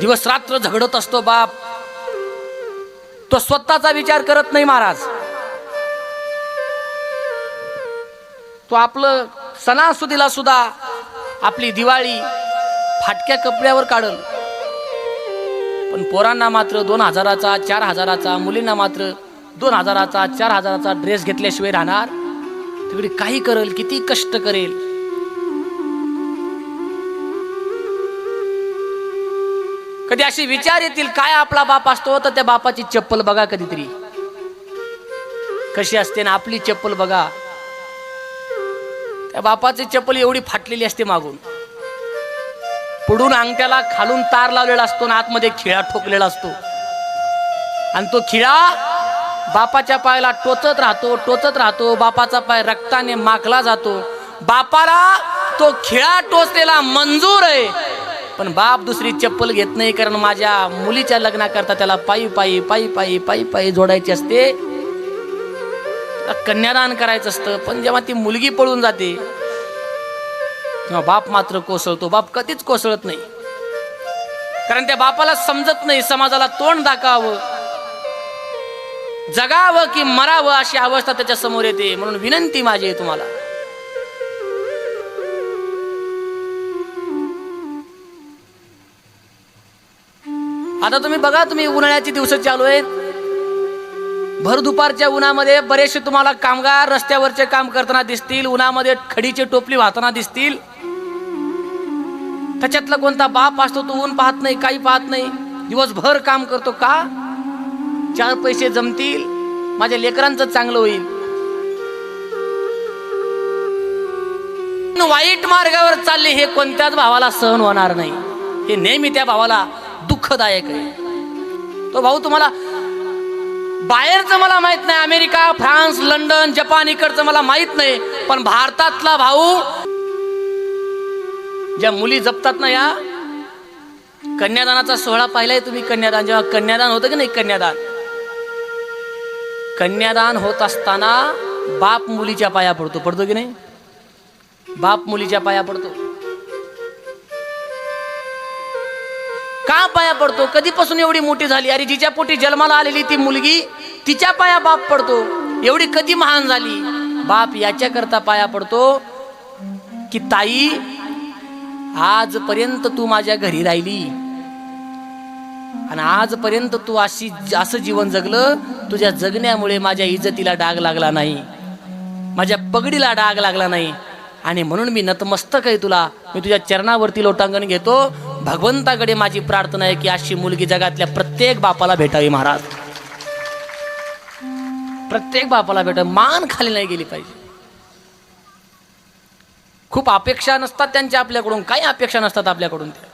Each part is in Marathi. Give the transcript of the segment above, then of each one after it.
दिवस रात्र झगडत असतो बाप. तो स्वतःचा विचार करत नाही महाराज. तो आपलं सणासुदीला सुद्धा आपली दिवाळी फाटक्या कपड्यावर काढल. पण पोरांना मात्र दोन हजाराचा चार हजाराचा मुलींना मात्र दोन हजाराचा चार हजाराचा ड्रेस घेतल्याशिवाय राहणार. तिकडे काही करेल किती कष्ट करेल. कधी असे विचार येतील काय आपला बाप असतो तर त्या बापाची चप्पल बघा कधीतरी. कशी असते ना आपली चप्पल बघा. त्या बापाची चप्पल एवढी फाटलेली असते मागून. पुढून अंगठ्याला खालून तार लावलेला असतो ना आतमध्ये खिळा ठोकलेला असतो. आणि तो खिळा बापाच्या पायाला टोचत राहतो टोचत राहतो. बापाचा पाय रक्ताने माखला जातो. बापाला तो खिळा टोचलेला मंजूर आहे. पण बाप दुसरी चप्पल घेत नाही कारण माझ्या मुलीच्या लग्नाकरता त्याला पायी पायी पायी पायी पायी पायी जोडायची असते. कन्यादान करायचं असतं पण जेव्हा ती मुलगी पळून जाते तेव्हा बाप मात्र कोसळतो. बाप कधीच कोसळत नाही. कारण त्या बापाला समजत नाही समाजाला तोंड दाखवावं जगावं की मरावं अशी अवस्था त्याच्यासमोर येते. म्हणून विनंती माझी आहे तुम्हाला. आता तुम्ही बघा तुम्ही उन्हाळ्याचे दिवस चालू आहेत. भर दुपारच्या उन्हामध्ये बरेचसे तुम्हाला कामगार रस्त्यावरचे काम करताना दिसतील उन्हामध्ये खडीची टोपली वाहताना दिसतील. त्याच्यातला कोणता बाप असतो तो ऊन पाहत नाही काही पाहत नाही. दिवसभर काम करतो का? चार पैसे जमतील माझ्या लेकरांचं चांगलं होईल. वाईट मार्गावर चालले हे कोणत्याच भावाला सहन होणार नाही. हे नेहमी त्या भावाला दुःखदायक आहे. तो भाऊ तुम्हाला बाहेरचं मला माहीत नाही अमेरिका फ्रान्स लंडन जपान इकडचं मला माहीत नाही पण भारतातला भाऊ ज्या मुली जपतात ना या कन्यादानाचा सोहळा पाहिलाय तुम्ही कन्यादान जेव्हा कन्यादान होतं की नाही कन्यादान? कन्यादान होत असताना बाप मुलीच्या पाया पडतो. पडतो की नाही? बाप मुलीच्या पाया पडतो. का पाया पडतो? कधीपासून एवढी मोठी झाली? अरे जिच्या पोटी जन्माला आलेली ती मुलगी तिच्या पाया बाप पडतो. एवढी कधी महान झाली? बाप याच्याकरता पाया पडतो की ताई आजपर्यंत तू माझ्या घरी राहिली. आणि आजपर्यंत तू अशी असं जीवन जगलं तुझ्या जगण्यामुळे माझ्या इज्जतीला डाग लागला नाही. माझ्या पगडीला डाग लागला नाही. आणि म्हणून मी नतमस्तक आहे तुला. मी तुझ्या चरणावरती लोटांगण घेतो. भगवंताकडे माझी प्रार्थना आहे की अशी मुलगी जगातल्या प्रत्येक बापाला भेटावी महाराज. प्रत्येक बापाला भेटावी. मान खाली नाही गेली पाहिजे. खूप अपेक्षा नसतात त्यांच्या आपल्याकडून. काही अपेक्षा नसतात आपल्याकडून त्या.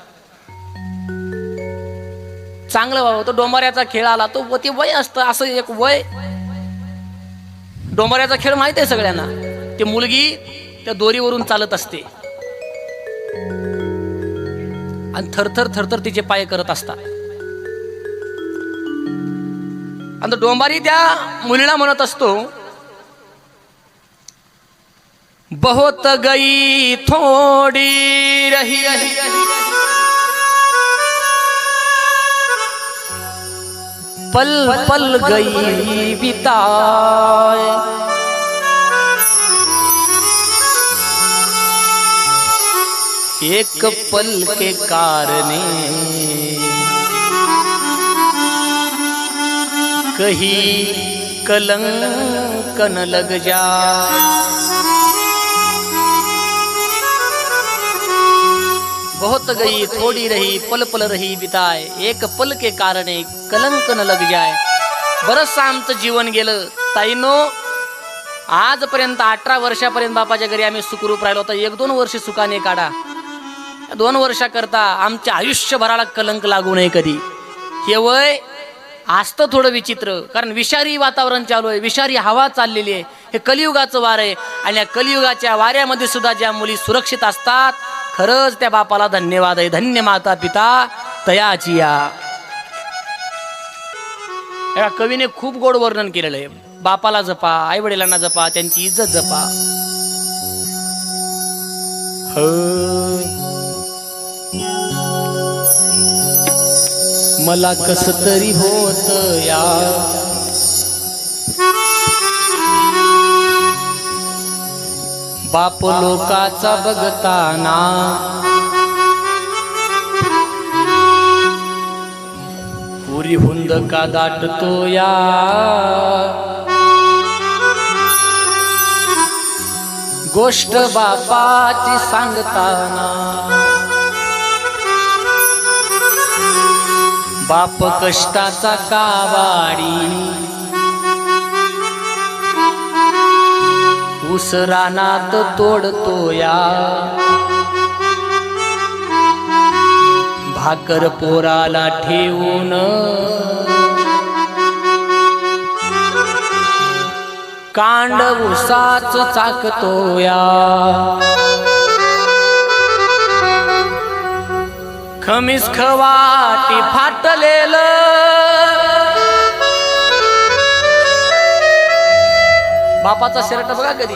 चांगलं व्हावं. तो डोंबऱ्याचा खेळ आला. तो ते वय असतं. असं एक वय. डोंबऱ्याचा खेळ माहीत आहे सगळ्यांना. ती मुलगी त्या दोरीवरून चालत असते. आणि थरथर थरथर तिचे पाय करत असतात. आणि डोंबारी त्या मुलीला म्हणत असतो बहुत गई थोडी रही. पल पल गई बिताए एक पल के कारणे कही कलंक न लग जा। बहुत गई थोड़ी रही पल पल रही बिताय एक पल के कारणे कलंक न लग जाय बरंचसं आमचं जीवन गेलं। ताईनो आजपर्यंत अठरा वर्षापर्यंत बापाच्या घरी आम्ही सुखरूप राहिलो तर एक दोन वर्ष सुखाने काढा. दोन वर्षाकरता आमच्या आयुष्यभराला कलंक लागू नये कधी. हे वय असतं थोडं विचित्र कारण विषारी वातावरण चालू आहे विषारी हवा चाललेली आहे. हे कलियुगाचं वार आहे आणि या कलियुगाच्या वाऱ्यामध्ये सुद्धा ज्या मुली सुरक्षित असतात खरंच त्या बापाला धन्यवाद आहे. धन्य माता पिता तयाची या. या कवीने खूप गोड वर्णन केलेलं आहे. बापाला जपा आई वडिलांना जपा त्यांची इज्जत जपा. ह. मला कस तरी होत या? बाप लोकाचा बघताना पुरी हुंद का दाटतो या? गोष्ट बापाची सांगताना बाप कष्टाचा कावाडी. उसरानात तोडतो या भाकर पोराला ठेवून. कांड उसाच चाकतो या खमीस खवाटी फाटलेलं. बापाचा शर्ट बघा कधी.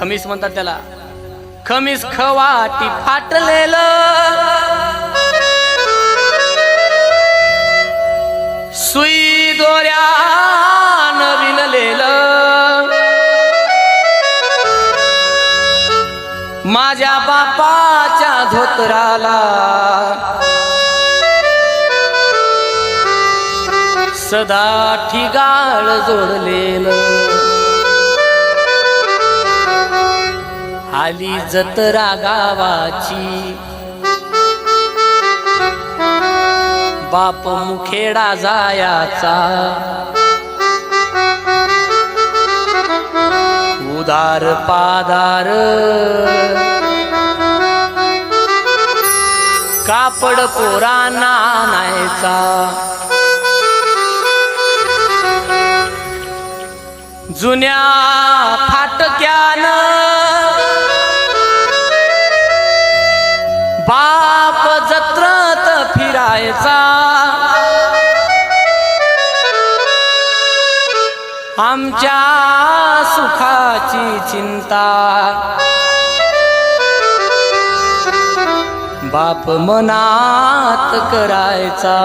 खमीस म्हणतात त्याला. खमीस खवाटी फाटलेलं. सुई दोऱ्या बापाच्या सदा ठिगाळ जोडलेलं. आली जत्रा गावाची बाप मुखेडा जायाचा. उदार पादार. कापड पोरांना आणायचा. जुन्या फाटक्यान बाप जत्रत फिरायचा. आमच्या सुखाची चिंता. बाप मनात करायचा.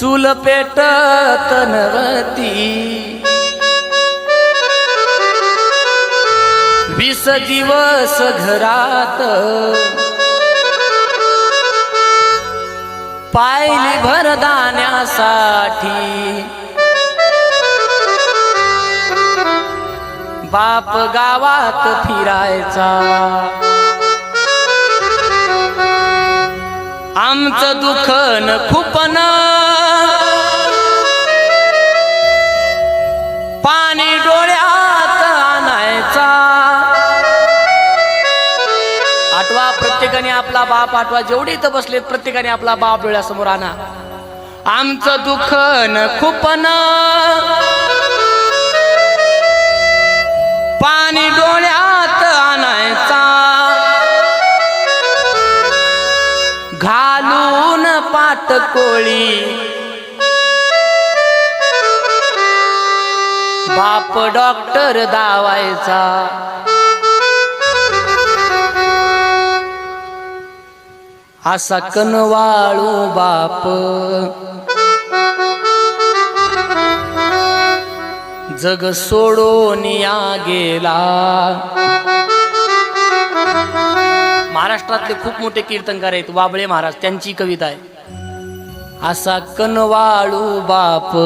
चूल पेटत नवती वीस दिवस घरात पायली भरदाण्यासाठी बाप गावात फिरायचा. आमचं दुखन खूप पाणी डोळ्यात आणायचा. आठवा प्रत्येकाने आपला बाप आठवा. जेवढे इथं बसले प्रत्येकाने आपला बाप डोळ्यासमोर आणा. आमचं दुखन खुपन. पाणी डोळ्यात आणायचा. घालून पात कोळी. बाप डॉक्टर दावायचा. असा कनवाळू बाप. जग सोडून या गेला. महाराष्ट्रातले खूप मोठे कीर्तनकार आहेत वाबळे महाराज त्यांची कविता आहे. असा कनवाळू बाप.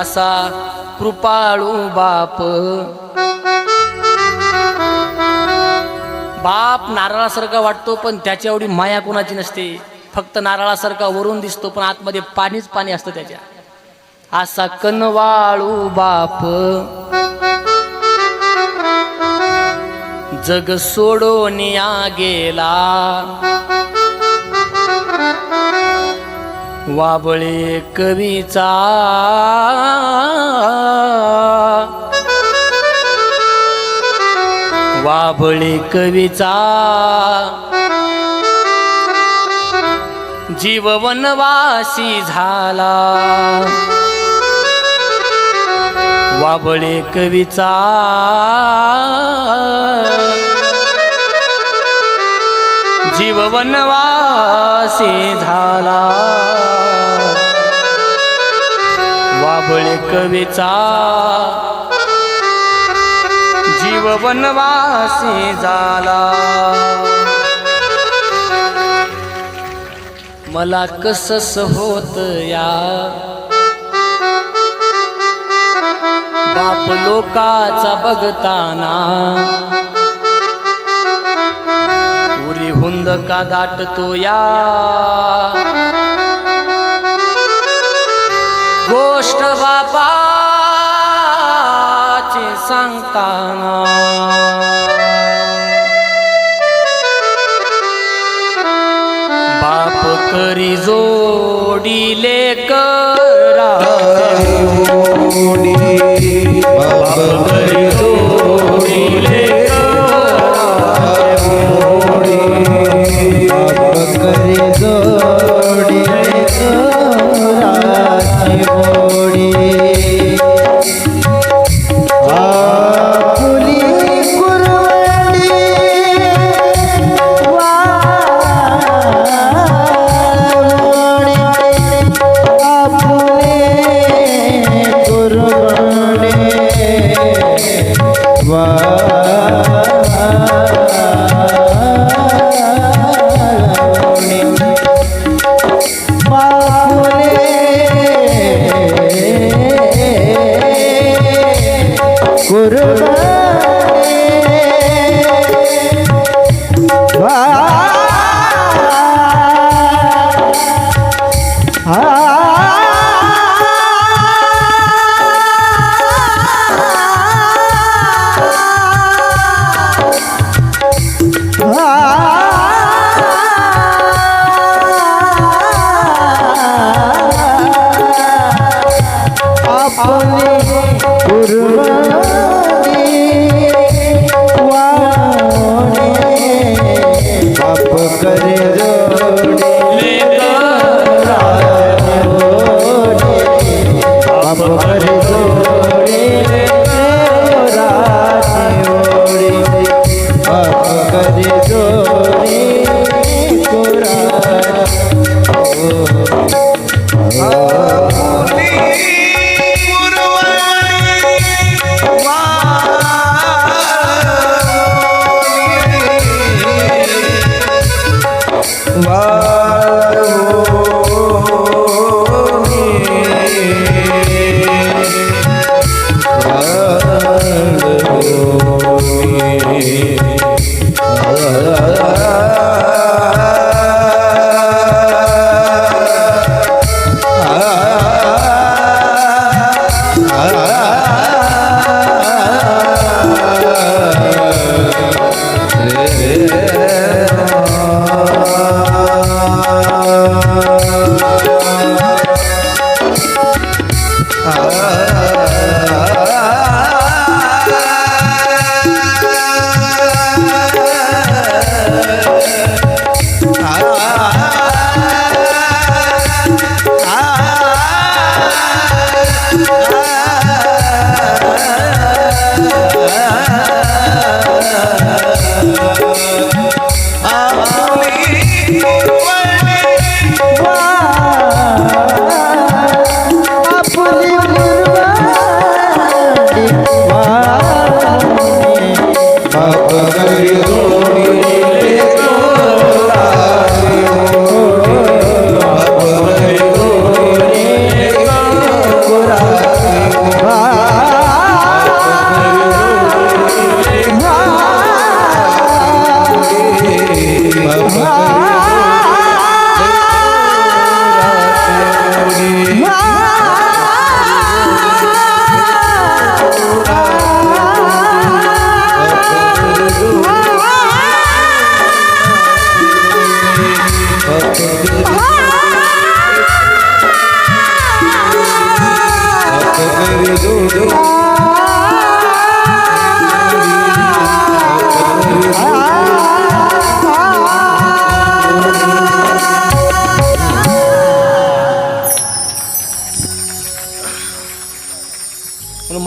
असा कृपाळू बाप. बाप नारळासारखा वाटतो पण त्याच्या एवढी माया कोणाची नसते. फक्त नारळासारखा वरून दिसतो पण आतमध्ये पाणीच पाणी असतं त्याच्या. असा कनवाळू बाप. जग सोडून या गेला. वाबळे कवीचा. वाबळे कवीचा. जीव वनवासी झाला. वाबळे कवीचा जीव वनवासी झाला. वाबळे कवीचा जीव वनवासी झाला. मला कसस होत या? बाप लोकाचा बघताना. उरी हुंद का दाटतो या. बाप करी जोडीले करा बाप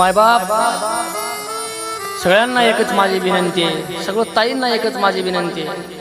मायबाप सगळ्यांना एकच माझी विनंती आहे सगळं ताईंना एकच माझी विनंती आहे.